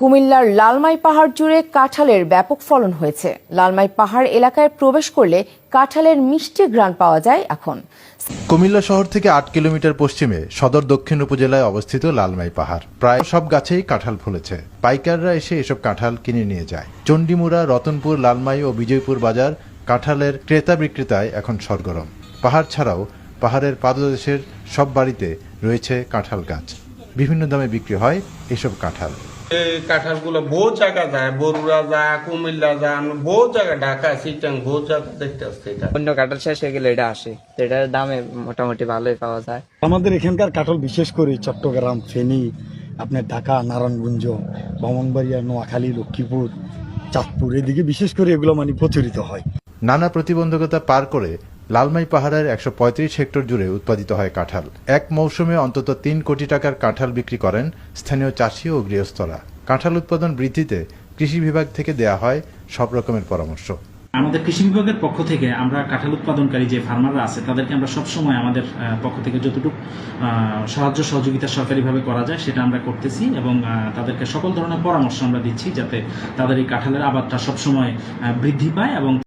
কুমিল্লার লালমাই পাহাড় জুড়ে কাঁঠালের ব্যাপক ফলন হয়েছে। লালমাই পাহাড় এলাকায় প্রবেশ করলে কাঁঠালের মিষ্টি গ্রান পাওয়া যায় এখন। কুমিল্লা শহর থেকে আট কিলোমিটার পশ্চিমে সদর দক্ষিণ উপজেলায় অবস্থিত লালমাই পাহাড়। প্রায় সব গাছেই কাঁঠাল ফলেছে। পাইকাররা এসে এসব কাঁঠাল কিনে নিয়ে যায়। চণ্ডীমুড়া, রতনপুর, লালমাই ও বিজয়পুর বাজার কাঁঠালের ক্রেতা বিক্রেতায় এখন সরগরম। পাহাড় ছাড়াও পাহাড়ের পাদদেশের সব বাড়িতে রয়েছে কাঁঠাল গাছ। বিভিন্ন দামে বিক্রি হয় এসব কাঁঠাল। এই কাঁঠালগুলো বহু জায়গা যায় বরুড়া যায় কুমিল্লা যায় আমরা বহু জায়গা ঢাকা সিটাং বহু জায়গা দেখতে আসছে এটা। অন্য কাঁঠাল শেষ হয়ে গেলে এটা আসে। তো এটার দামে মোটামুটি ভালোই পাওয়া যায়। আমাদের এখানকার কাঠল বিশেষ করে চট্টগ্রাম ফেনী আপনার ঢাকা নারায়ণগঞ্জ ব্রাহ্মণবাড়িয়া নোয়াখালী লক্ষ্মীপুর চাঁদপুর এদিকে বিশেষ করে এগুলো মানে প্রচলিত হয়। নানা প্রতিবন্ধকতা পার করে লালমাই পাহাড়ের একশো পঁয়ত্রিশ হেক্টর জুড়ে উৎপাদিত হয় কাঁঠাল। এক মৌসুমে অন্তত তিন কোটি টাকার কাঁঠাল বিক্রি করেন স্থানীয় চাষি ও গৃহস্থরা। কাঁঠাল উৎপাদন বৃদ্ধিতে কৃষি বিভাগ থেকে দেয়া হয় সব রকমের পরামর্শ। আমাদের কৃষি বিভাগের পক্ষ থেকে আমরা কাঁঠাল উৎপাদনকারী যে ফার্মাররা আছে, তাদেরকে আমরা সবসময় আমাদের পক্ষ থেকে যতটুকু সাহায্য সহযোগিতা সরকারিভাবে করা যায় সেটা আমরা করতেছি এবং তাদেরকে সকল ধরনের পরামর্শ আমরা দিচ্ছি যাতে তাদের এই কাঁঠালের আবাদটা সবসময় বৃদ্ধি পায় এবং